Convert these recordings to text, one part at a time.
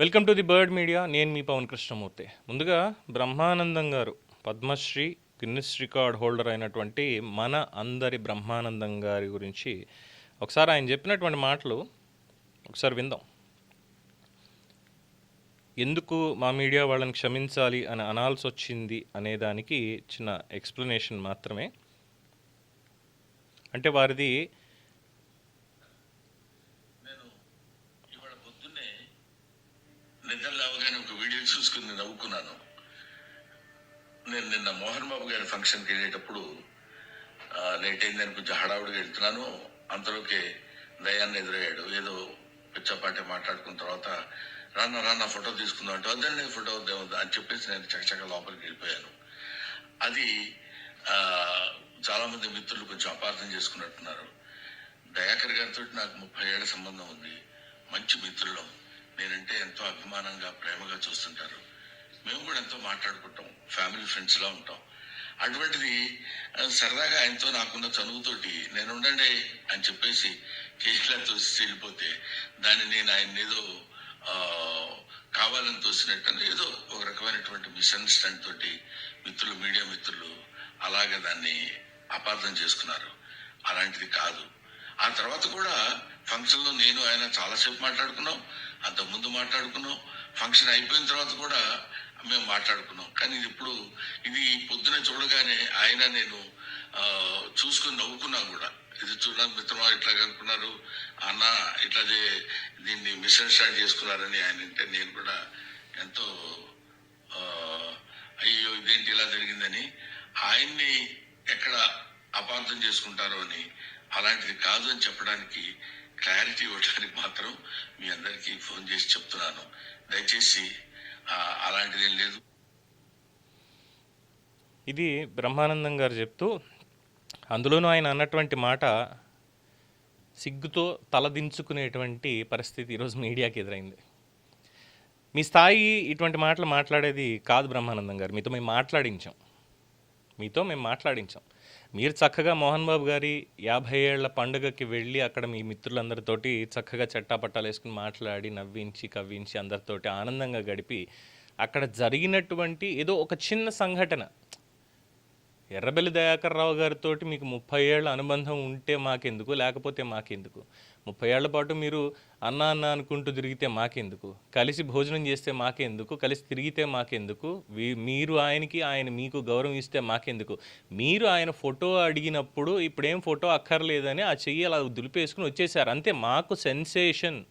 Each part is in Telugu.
Welcome to the bird media నేను మీ పవన్ కృష్ణమూర్తి. ముందుగా బ్రహ్మానందం గారు పద్మశ్రీ గిన్నిస్ రికార్డ్ హోల్డర్ అయినటువంటి మన అందరి బ్రహ్మానందం గారి గురించి ఒకసారి ఆయన చెప్పినటువంటి మాటలు ఒకసారి విందాం. ఎందుకు మా మీడియా వాళ్ళని క్షమించాలి అని అనాల్సి వచ్చింది అనేదానికి చిన్న ఎక్స్ప్లెనేషన్ మాత్రమే. అంటే వారిది నిద్ర లేవగానే ఒక వీడియో చూసుకుని నవ్వుకున్నాను. నేను నిన్న మోహన్ బాబు గారి ఫంక్షన్కి వెళ్ళేటప్పుడు లేట్ అయిందని కొంచెం హడావుడిగా వెళ్తున్నాను. అంతలోకే దయాన్ని ఎదురయ్యాడు. ఏదో పిచ్చపాటి మాట్లాడుకున్న తర్వాత రాన్న రాన్న ఫోటో తీసుకుందాం అంటే వద్దండి ఫోటో అని చెప్పేసి నేను చకచక లోపలికి వెళ్ళిపోయాను. అది చాలామంది మిత్రులు కొంచెం అపార్థం చేసుకున్నట్టున్నారు. దయాకర్ గారితో నాకు ముప్పై ఏళ్ళ సంబంధం ఉంది. మంచి మిత్రులం. నేనంటే ఎంతో అభిమానంగా ప్రేమగా చూస్తుంటారు. మేము కూడా ఎంతో మాట్లాడుకుంటాం ఫ్యామిలీ ఫ్రెండ్స్లా ఉంటాం. అటువంటిది సరదాగా ఆయనతో నాకున్న చనువుతోటి నేను ఉండండి అని చెప్పేసి కేసులా తోసి వెళ్ళిపోతే దాన్ని నేను ఆయన ఏదో కావాలని తోసినట్టు ఏదో ఒక రకమైనటువంటి మిస్అండర్స్టాండ్ తోటి మిత్రులు మీడియా మిత్రులు అలాగే దాన్ని అపార్థం చేసుకున్నారు. అలాంటిది కాదు. ఆ తర్వాత కూడా ఫంక్షన్లో నేను ఆయన చాలాసేపు మాట్లాడుకున్నాం. ముందు మాట్లాడుకున్నాం. ఫంక్షన్ అయిపోయిన తర్వాత కూడా మేము మాట్లాడుకున్నాం. కానీ ఇది ఇప్పుడు ఇది పొద్దున చూడగానే ఆయన నేను చూసుకుని నవ్వుకున్నా కూడా. ఇది చూడడానికి మిత్రమా ఇట్లా అనుకున్నారు. అన్న ఇట్లాగే దీన్ని మిస్అండర్స్టాండ్ చేసుకున్నారని ఆయన అంటే నేను కూడా ఎంతో అయ్యో ఇదేంటి ఇలా జరిగిందని ఆయన్ని ఎక్కడ అపార్థం చేసుకుంటారో అని అలాంటిది కాదు అని చెప్పడానికి క్లారిటీ ఇవ్వడానికి మాత్రం మీ అందరికీ ఫోన్ చేసి చెప్తున్నాను. దయచేసి అలాంటిది ఏం లేదు. ఇది బ్రహ్మానందం గారు చెప్తూ అందులోనూ ఆయన అన్నటువంటి మాట సిగ్గుతో తలదించుకునేటువంటి పరిస్థితి ఈరోజు మీడియాకి ఎదురైంది. మీ స్థాయి ఇటువంటి మాటలు మాట్లాడేది కాదు బ్రహ్మానందం గారు. మీతో మేము మాట్లాడించాం. మీతో మేము మాట్లాడించాం. మీరు చక్కగా మోహన్ బాబు గారి యాభై ఏళ్ళ పండుగకి వెళ్ళి అక్కడ మీ మిత్రులందరితోటి చక్కగా చట్టాపట్టాలు వేసుకుని మాట్లాడి నవ్వించి కవ్వించి అందరితోటి ఆనందంగా గడిపి అక్కడ జరిగినటువంటి ఏదో ఒక చిన్న సంఘటన. ఎర్రబెల్లి దయాకర్ రావు గారితో మీకు ముప్పై ఏళ్ళ అనుబంధం ఉంటే మాకెందుకు? లేకపోతే మాకెందుకు? ముప్పై ఏళ్ళ పాటు మీరు అన్న అన్న అనుకుంటూ తిరిగితే మాకెందుకు? కలిసి భోజనం చేస్తే మాకెందుకు? కలిసి తిరిగితే మాకెందుకు? మీరు ఆయనకి ఆయన మీకు గౌరవం ఇస్తే మాకెందుకు? మీరు ఆయన ఫోటో అడిగినప్పుడు ఇప్పుడేం ఫోటో అక్కర్లేదని ఆ చెయ్యి అలా దులిపేసుకుని వచ్చేసారు. అంతే మాకు సెన్సేషన్.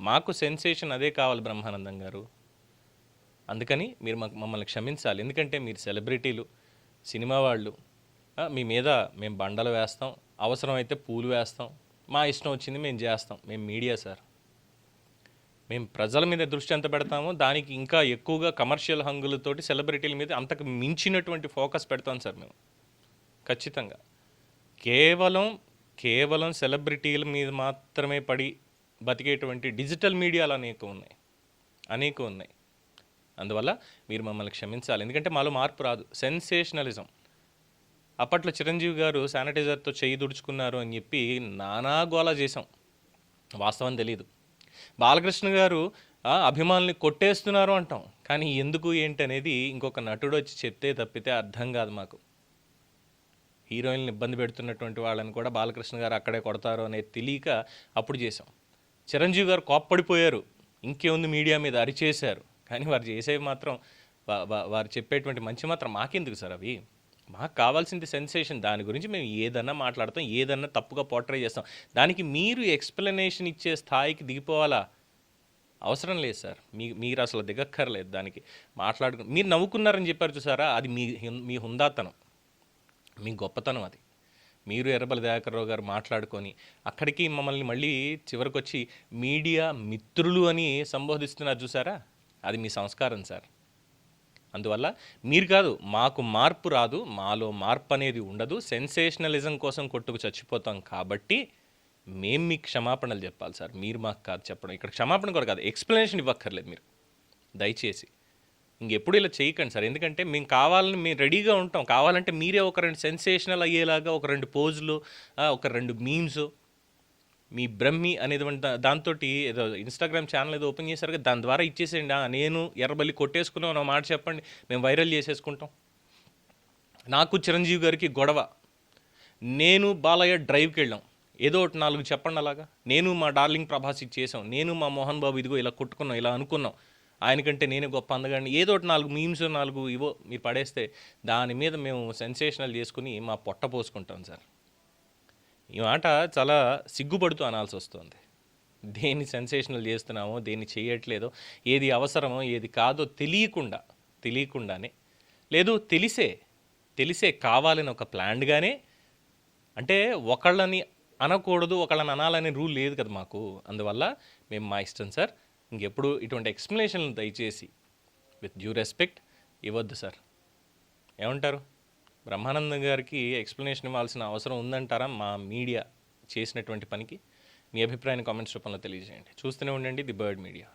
మాకు సెన్సేషన్ అదే కావాలి బ్రహ్మానందం గారు. అందుకని మీరు మాకు మమ్మల్ని క్షమించాలి. ఎందుకంటే మీరు సెలబ్రిటీలు. సినిమా వాళ్ళు మీ మీద మేము బండలు వేస్తాం అవసరమైతే పూలు వేస్తాం మా ఇష్టం వచ్చింది మేము చేస్తాం మేము మీడియా సార్. మేము ప్రజల మీద దృష్టి ఎంత పెడతామో దానికి ఇంకా ఎక్కువగా కమర్షియల్ హంగులతోటి సెలబ్రిటీల మీద అంతకు మించినటువంటి ఫోకస్ పెడతాం సార్ మేము. ఖచ్చితంగా. కేవలం కేవలం సెలబ్రిటీల మీద మాత్రమే పడి బతికేటువంటి డిజిటల్ మీడియాలు అనేక ఉన్నాయి. అనేక ఉన్నాయి. అందువల్ల మీరు మమ్మల్ని క్షమించాలి. ఎందుకంటే మాలో మార్పు రాదు. సెన్సేషనలిజం అప్పట్లో చిరంజీవి గారు శానిటైజర్తో చేయి దుడుచుకున్నారు అని చెప్పి నానా గోలా చేసాం వాస్తవం తెలియదు బాలకృష్ణ గారు ఆ, అభిమానుల్ని కొట్టేస్తున్నారు అంటాం. కానీ ఎందుకు ఏంటి అనేది ఇంకొక నటుడు వచ్చి చెప్తే తప్పితే అర్థం కాదు మాకు. హీరోయిన్లు ఇబ్బంది పెడుతున్నటువంటి వాళ్ళని కూడా బాలకృష్ణ గారు అక్కడే కొడతారు అనేది తెలియక అప్పుడు చేసాం చిరంజీవి గారు కోప్పడిపోయారు. ఇంకేముంది మీడియా మీద? అరిచేశారు. కానీ వారు చేసేవి మాత్రం వారు చెప్పేటువంటి మంచి మాత్రం మాకెందుకు సార్ అవి? మాకు కావాల్సింది సెన్సేషన్ దాని గురించి మేము ఏదన్నా మాట్లాడతాం ఏదన్నా తప్పుగా పోర్ట్రే చేస్తాం. దానికి మీరు ఎక్స్ప్లెనేషన్ ఇచ్చే స్థాయికి దిగిపోవాలా? అవసరం లేదు సార్. మీ మీరు అసలు దిగక్కర్లేదు దానికి. మాట్లాడుకు మీరు నవ్వుకున్నారని చెప్పారు చూసారా? అది మీ మీ హుందాతనం. మీ గొప్పతనం అది. మీరు ఎర్రబల దయాకర్రావు గారు మాట్లాడుకొని అక్కడికి మమ్మల్ని మళ్ళీ చివరికి వచ్చి మీడియా మిత్రులు అని సంబోధిస్తున్నారు చూసారా? అది మీ సంస్కారం సార్. అందువల్ల మీరు కాదు మాకు మార్పు రాదు మాలో మార్పు అనేది ఉండదు. సెన్సేషనలిజం కోసం కొట్టుకు చచ్చిపోతాం కాబట్టి మేము మీకు క్షమాపణలు చెప్పాలి సార్. మీరు మాకు కాదు చెప్పడం. ఇక్కడ క్షమాపణ కూడా కాదు ఎక్స్ప్లెనేషన్ ఇవ్వక్కర్లేదు మీరు. దయచేసి. ఇంకెప్పుడు ఇలా చేయకండి సార్. ఎందుకంటే మేము కావాలని మేము రెడీగా ఉంటాం. కావాలంటే మీరే ఒక రెండు సెన్సేషనల్ అయ్యేలాగా ఒక రెండు పోజులు ఒక రెండు మీమ్స్ మీ బ్రహ్మి అనేటువంటి దాంతో ఏదో ఇన్స్టాగ్రామ్ ఛానల్ ఏదో ఓపెన్ చేశారు కదా దాని ద్వారా ఇచ్చేసేయండి. నేను ఎర్రబల్లి కొట్టేసుకున్నాం ఒక మాట చెప్పండి. మేము వైరల్ చేసేసుకుంటాం. నాకు చిరంజీవి గారికి గొడవ. నేను బాలయ్య డ్రైవ్కి వెళ్ళాం. ఏదో ఒకటి నాలుగు చెప్పండి అలాగా. నేను మా డార్లింగ్ ప్రభాస్ ఇది చేసాం నేను మా మోహన్ బాబు ఇదిగో ఇలా కొట్టుకున్నాం ఇలా అనుకున్నాం. ఆయనకంటే నేనే గొప్ప అందగాడిని. ఏదో ఒకటి నాలుగు మీమ్స్ నాలుగు ఇవో మీరు పడేస్తే దాని మీద మేము సెన్సేషనల్ చేసుకుని మా పొట్ట పోసుకుంటాం సార్. ఈ మాట చాలా సిగ్గుపడుతూ అనాల్సి వస్తుంది దేన్ని సెన్సేషనల్ చేస్తున్నామో దేన్ని చేయట్లేదో ఏది అవసరమో ఏది కాదో తెలియకుండా తెలియకుండానే. లేదు తెలిసే తెలిసే కావాలని ఒక ప్లాన్డ్గానే అంటే ఒకళ్ళని అనకూడదు ఒకళ్ళని అనాలనే రూల్ లేదు కదా మాకు. అందువల్ల మేము మా ఇష్టం సార్ ఇంకెప్పుడు ఇటువంటి ఎక్స్ప్లెనేషన్లు దయచేసి విత్ డ్యూ రెస్పెక్ట్ ఇవ్వద్దు సార్. ఏమంటారు? బ్రహ్మానందం గారికి ఎక్స్ప్లెనేషన్ ఇవ్వాల్సిన అవసరం ఉందంటారా మా మీడియా చేసినటువంటి పనికి? మీ అభిప్రాయాన్ని కామెంట్స్ రూపంలో తెలియజేయండి. చూస్తూనే ఉండండి ది బర్డ్ మీడియా.